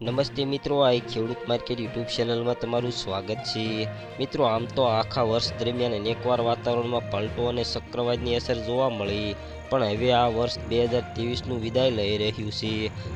નમસ્તે મિત્રો, આ એક ખેડૂત માર્કેટ યુટ્યુબ ચેનલમાં તમારું સ્વાગત છે. મિત્રો, આમ તો આખા વર્ષ દરમિયાન અનેકવાર વાતાવરણમાં પલટો અને ચક્રવાદની અસર જોવા મળી. પણ હવે આ વર્ષ બે હજાર ત્રેવીસનું વિદાય લઈ રહ્યું છે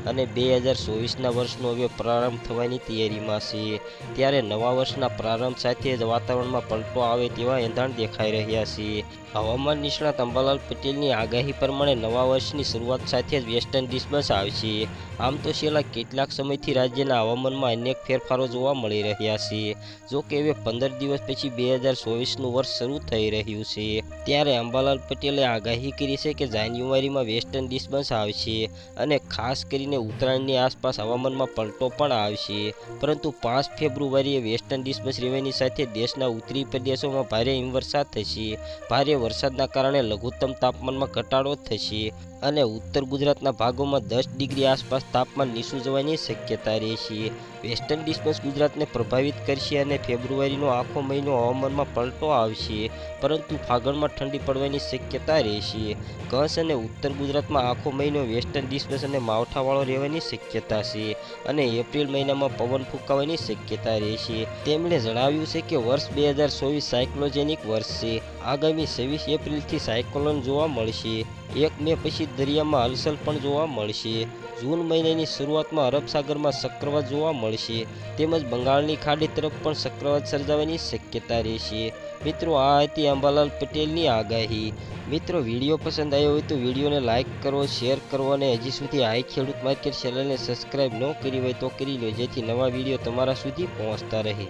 અને બે હજાર ચોવીસના વર્ષનો હવે પ્રારંભ થવાની તૈયારીમાં છે. ત્યારે નવા વર્ષના પ્રારંભ સાથે જ વાતાવરણમાં પલટો આવે તેવા એંધાણ દેખાઈ રહ્યા છે. હવામાન નિષ્ણાત અંબાલાલ પટેલની આગાહી પ્રમાણે નવા વર્ષની શરૂઆત સાથે જ વેસ્ટર્ન ડિસ્ટર્બન્સ આવશે આમ તો છેલ્લા કેટલાક સમયથી રાજ્યના હવામાનમાં અનેક ફેરફારો જોવા મળી રહ્યા છે. જો કે હવે પંદર દિવસ પછી બે હજાર ચોવીસનું વર્ષ શરૂ થઈ રહ્યું છે. ત્યારે અંબાલાલ પટેલે આગાહી કરી છે કે જાન્યુઆરીમાં વેસ્ટર્ન ડિસ્ટર્બન્સ આવશે અને ખાસ કરીને ઉત્તરાયણની આસપાસ હવામાનમાં પલટો પણ આવશે. પરંતુ પાંચ ફેબ્રુઆરીએ વેસ્ટર્ન ડિસ્ટર્બન્સ રેવાની સાથે દેશના ઉત્તરી પ્રદેશોમાં ભારે હિમવર્ષા થશે. ભારે વરસાદના કારણે લઘુત્તમ તાપમાનમાં ઘટાડો થશે અને ઉત્તર ગુજરાતના ભાગોમાં દસ ડિગ્રી આસપાસ તાપમાન નીચું જવાની શક્યતા રહેશે. વેસ્ટર્ન ડિસ્ટર્બન્સ ગુજરાતને પ્રભાવિત કરશે અને ફેબ્રુઆરીનો આખો મહિનો હવામાનમાં પલટો આવશે, પરંતુ ફાગણમાં ઠંડી પડવાની શક્યતા રહેશે. કચ્છ અને ઉત્તર ગુજરાતમાં આખો મહિનો વેસ્ટર્ન ડિસ્પ્લેસ અને માવઠાવાળો રહેવાની શક્યતા છે અને એપ્રિલ મહિનામાં પવન ફૂંકાવાની શક્યતા રહેશે. તેમણે જણાવ્યું છે કે વર્ષ બે હજાર ચોવીસ સાયક્લોજેનિક વર્ષ છે. આગામી છવ્વીસ એપ્રિલથી સાયક્લોન જોવા મળશે. એક મે પછી દરિયામાં હલચલ પણ જોવા મળશે. જૂન મહિનાની શરૂઆતમાં અરબ સાગરમાં ચક્રવાત જોવા મળશે. તેમજ બંગાળની ખાડી તરફ પણ ચક્રવાત સર્જાવાની શક્યતા રહેશે. મિત્રો, આ હતી અંબાલાલ પટેલની આગાહી. મિત્રો, વીડિયો પસંદ આવ્યો હોય તો વિડીયોને લાઇક કરો, શેર કરો અને હજી સુધી આઈ ખેડૂત માર્કેટ ચેનલને સબસ્ક્રાઈબ ન કરી હોય તો કરી લો, જેથી નવા વીડિયો તમારા સુધી પહોંચતા રહે.